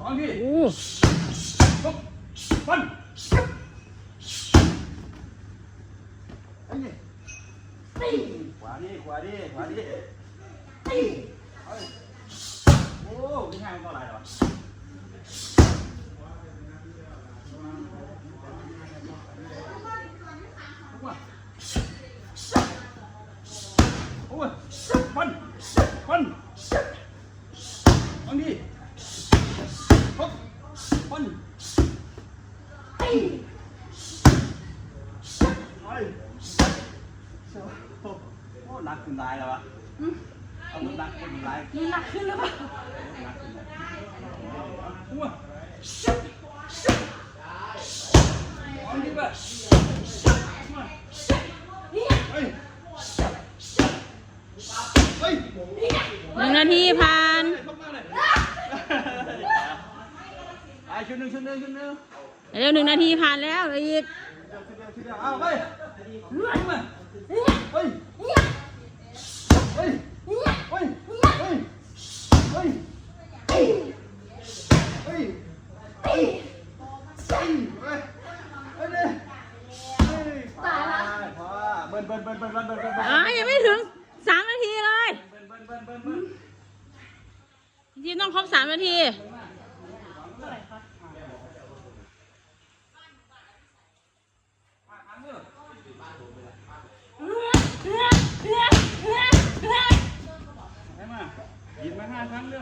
Ồ. Phân. Anh đi. Quá đi, quá đi, quá đi. Ô, cái hàng to lại rồi. Ôi, phân, phân. โอ้หนักขึ้นได้แล้ววะเอามันหนักขึ้นได้มันหนักขึ้นหรือเปล่าหนักขึ้นได้โอ้ยเอาดิแบบเฮ้ยเฮ้ยหนึ่งนาทีผ่าน เข้ามาเลยไป ชุดหนึ่งชุดหนึ่งชุดหนึ่งเร็วหนึ่งนาทีผ่านแล้วเหลืออีกชุดเดียวชุดเดียวเอาไปเฮ้ยมาเฮ้ยเฮ้ยเฮ้ยเฮ้ยเฮ้ยเฮ้ยเฮ้ยเฮ้ยเฮ้ยเฮ้ยเฮ้ยเฮ้ยตายละพอเบิ้ลเบิ้ลเบิ้ลเบิ้ลเบิ้ลเบิ้ลเบิ้ลเบิ้ลอ่ายังไม่ถึงสามนาทีเลยเบิ้ลเบิ้ลเบิ้ลเบิ้ลเบิ้ลจริงๆต้องครบสามนาที 三三六